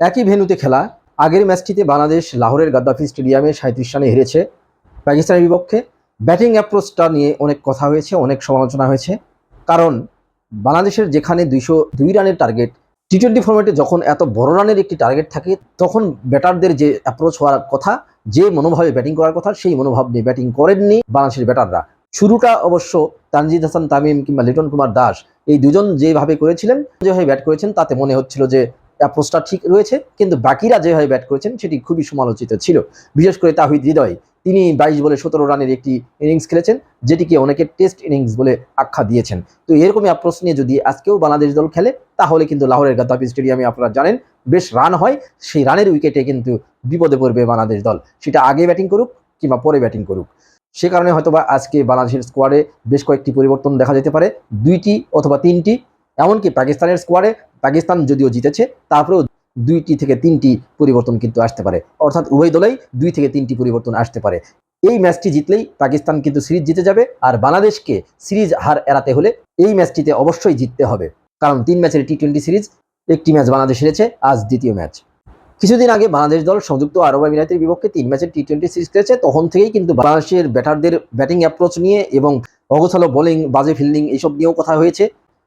একই ভেন্যুতে খেলা। আগের ম্যাচটিতে বাংলাদেশ লাহোরের গাদ্দাফি স্টেডিয়ামে সাঁত্রিশ রানে হেরেছে। পাকিস্তানের বিপক্ষে ব্যাটিং অ্যাপ্রোচটা নিয়ে অনেক কথা হয়েছে, অনেক সমালোচনা হয়েছে। কারণ বাংলাদেশের যেখানে দুইশো দুই রানের টার্গেট টি টোয়েন্টি ফর্মেটে যখন এত বড় রানের একটি টার্গেট থাকে, তখন ব্যাটারদের যে অ্যাপ্রোচ হওয়ার কথা, যে মনোভাবে ব্যাটিং করার কথা, সেই মনোভাব নিয়ে ব্যাটিং করেননি বাংলাদেশের ব্যাটাররা। শুরুটা অবশ্য তানজিদ হাসান, তামিম কিংবা লিটন কুমার দাস, এই দুজন যেভাবে করেছিলেন যেভাবে ব্যাট করেছেন, তাতে মনে হচ্ছিল যে অ্যাপ্রোচটা ঠিক রয়েছে, কিন্তু বাকিরা যেভাবে ব্যাট করেছেন সেটি খুবই সমালোচিত ছিল। বিশেষ করে তাহিদ হৃদয়, তিনি বাইশ বলে সতেরো রানের একটি ইনিংস খেলেছেন, যেটিকে অনেকে টেস্ট ইনিংস বলে আখ্যা দিয়েছেন। তো এরকমই অ্যাপ্রোচ নিয়ে যদি আজকেও বাংলাদেশ দল খেলে, তাহলে কিন্তু লাহোরের গাদ্দাফি স্টেডিয়ামে আপনারা জানেন, বেশ রান হয়। সেই রানের উইকেটে কিন্তু বিপদে পড়বে বাংলাদেশ দল। সেটা আগে ব্যাটিং করুক কিংবা পরে ব্যাটিং করুক। সে কারণে হয়তোবা আজকে বাংলাদেশের স্কোয়াডে বেশ কয়েকটি পরিবর্তন দেখা যেতে পারে, দুইটি অথবা তিনটি। এমনকি পাকিস্তানের স্কোয়াডে পাকিস্তান যদিও জিতেছে, তারপরেও দুইটি থেকে তিনটি পরিবর্তন কিন্তু আসতে পারে। অর্থাৎ উভয় দলেই দুই থেকে তিনটি পরিবর্তন আসতে পারে। এই ম্যাচটি জিতলেই পাকিস্তান কিন্তু সিরিজ জিতে যাবে আর বাংলাদেশকে সিরিজ হার এড়াতে হলে এই ম্যাচটিতে অবশ্যই জিততে হবে। কারণ তিন ম্যাচের টি টোয়েন্টি সিরিজ, একটি ম্যাচ বাংলাদেশ হেরেছে, আজ দ্বিতীয় ম্যাচ। কিছুদিন আগে বাংলাদেশ দল সংযুক্ত আরব আমিরাতের বিপক্ষে তিন ম্যাচের টি টোয়েন্টি সিরিজ খেলেছে, তখন থেকেই কিন্তু বাংলাদেশের ব্যাটারদের ব্যাটিং অ্যাপ্রোচ নিয়ে এবং অগোছালো বোলিং বাজে ফিল্ডিং এইসব নিয়েও কথা হয়েছে।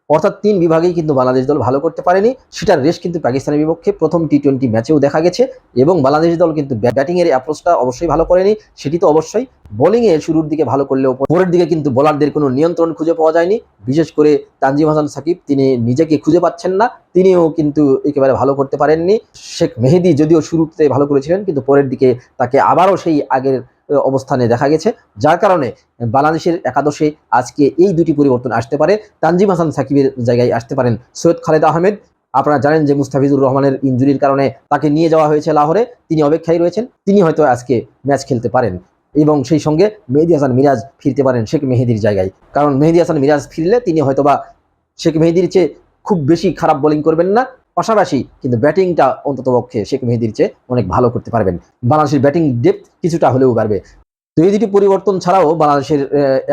অর্থাৎ তিন বিভাগেই কিন্তু বাংলাদেশ দল ভালো করতে পারেনি। সেটার রেশ কিন্তু পাকিস্তানের বিপক্ষে প্রথম টি টোয়েন্টি ম্যাচেও দেখা গেছে এবং বাংলাদেশ দল কিন্তু ব্যাটিংয়ের অ্যাপ্রোচটা অবশ্যই ভালো করেনি। সেটি তো অবশ্যই। বোলিংয়ে শুরুর দিকে ভালো করলেও পরের দিকে কিন্তু বোলারদের কোনো নিয়ন্ত্রণ খুঁজে পাওয়া যায়নি। বিশেষ করে তানজিম হাসান সাকিব, তিনি নিজেকে খুঁজে পাচ্ছেন না। তিনিও কিন্তু একেবারে ভালো করতে পারেননি। শেখ মেহেদি যদিও শুরুতে ভালো করেছিলেন, কিন্তু পরের দিকে তাকে আবারও সেই আগের অবস্থানে দেখা গেছে। যার কারণে বাংলাদেশের একাদশে আজকে এই দুটি পরিবর্তন আসতে পারে। তানজিম হাসান সাকিবের জায়গায় আসতে পারেন সৈয়দ খালেদ আহমেদ। আপনারা জানেন যে মুস্তাফিজুর রহমানের ইঞ্জুরির কারণে তাকে নিয়ে যাওয়া হয়েছে লাহোরে। তিনি অপেক্ষায় রয়েছেন। তিনি হয়তো আজকে ম্যাচ খেলতে পারেন। এবং সেই সঙ্গে মেহেদি হাসান মিরাজ ফিরতে পারেন শেখ মেহেদির জায়গায়। কারণ মেহেদি হাসান মিরাজ ফিরলে তিনি হয়তোবা শেখ মেহেদির চেয়ে খুব বেশি খারাপ বোলিং করবেন না। পাশাপাশি কিন্তু ব্যাটিংটা অন্ততপক্ষে শেখ মেহেদির চেয়ে অনেক ভালো করতে পারবেন। বাংলাদেশের ব্যাটিং ডেপথ কিছুটা হলেও বাড়বে। তো এই দুটি পরিবর্তন ছাড়াও বাংলাদেশের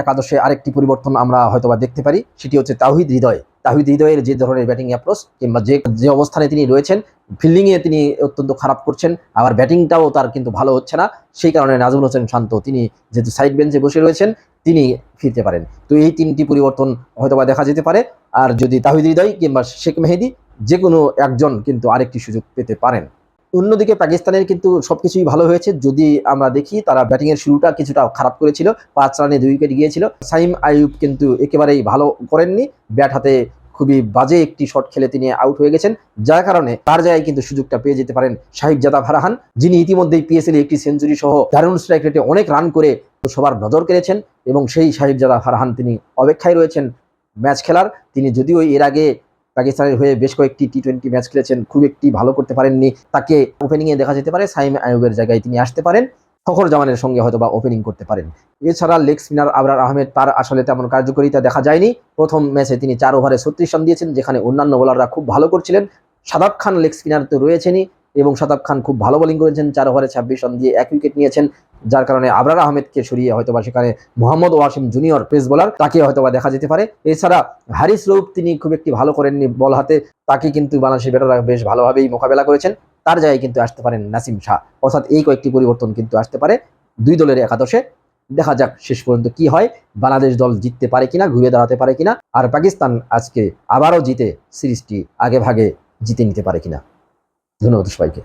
একাদশে আরেকটি পরিবর্তন আমরা হয়তোবা দেখতে পারি, সেটি হচ্ছে তাহিদ হৃদয়। তাহিদ হৃদয়ের যে ধরনের ব্যাটিং অ্যাপ্রোচ কিংবা যে যে অবস্থানে তিনি রয়েছেন ফিল্ডিংয়ে তিনি অত্যন্ত খারাপ করছেন, আবার ব্যাটিংটাও তার কিন্তু ভালো হচ্ছে না। সেই কারণে নাজমুল হোসেন শান্ত, তিনি যেহেতু সাইড বেঞ্চে বসে রয়েছেন, তিনি ফিরতে পারেন। তো এই তিনটি পরিবর্তন হয়তোবা দেখা যেতে পারে। আর যদি তাহিদ হৃদয় কিংবা শেখ মেহেদি যে কোনো একজন কিন্তু আরেকটি সুযোগ পেতে পারেন। অন্যদিকে পাকিস্তানের কিন্তু সবকিছুই ভালো হয়েছে। যদি আমরা দেখি, তারা ব্যাটিং এর শুরুটা কিছুটা খারাপ করেছিল। পাঁচ রানে দুই উইকেট গিয়েছিল। সাইম আইয়ুব কিন্তু একেবারেই ভালো করেননি। ব্যাট হাতে খুবই বাজে একটি শট খেলে তিনি আউট হয়ে গেছেন। যার কারণে তার জায়গায় কিন্তু সুযোগটা পেয়ে যেতে পারেন সাহিব জাদা ফারাহান, যিনি ইতিমধ্যেই পিএসএল একটি সেঞ্চুরি সহ দারুণ স্ট্রাইক রেটে অনেক রান করে সবার নজর কেড়েছেন এবং সেই সাহিব জাদা ফারহান তিনি অপেক্ষায় রয়েছেন ম্যাচ খেলার। তিনি যদিও এর আগে পাকিস্তানের হয়ে বেশ কয়েকটি টি টোয়েন্টি ম্যাচ খেলেছেন, খুব একটি ভালো করতে পারেননি। তাকে ওপেনিংয়ে দেখা যেতে পারে, সাইম আয়ুবের জায়গায় তিনি আসতে পারেন। ফখর জামানের সঙ্গে হয়তো বা ওপেনিং করতে পারেন। এছাড়া লেগ স্পিনার আবরার আহমেদ, তার আসলে তেমন কার্যকরিতা দেখা যায়নি। প্রথম ম্যাচে তিনি চার ওভারে ছত্রিশ রান দিয়েছেন, যেখানে অন্যান্য বোলাররা খুব ভালো করছিলেন। সাদাব খান লেগ স্পিনার তো রয়েছেনই। এবং শতাব খান খুব ভালো বোলিং করেছেন, চার ওভারে ছাব্বিশ রান দিয়ে এক উইকেট নিয়েছেন, যার কারণে আবরার আহমেদকে সরিয়ে হয়তোবা সেখানে Mohammad Wasim junior pace bowler তাকে হয়তোবা দেখা যেতে পারে। এছাড়া হারিস রৌফ তিনি খুব একটি ভালো করেননি বল হাতে, তাকে কিন্তু বাংলাদেশের ব্যাটাররা বেশ ভালোভাবেই মোকাবেলা করেছেন। তার জায়গায় কিন্তু আসতে পারেন নাসিম শাহ। অর্থাৎ এই কয়েকটি পরিবর্তন কিন্তু আসতে পারে দুই দলের একাদশে। দেখা যাক শেষ পর্যন্ত কি হয়, বাংলাদেশ দল জিততে পারে কিনা, ঘুরে দাঁড়াতে পারে কিনা, আর পাকিস্তান আজকে আবারও জিতে সিরিজটি আগে ভাগে জিতে নিতে পারে কিনা। ধন্যবাদ সবাইকে।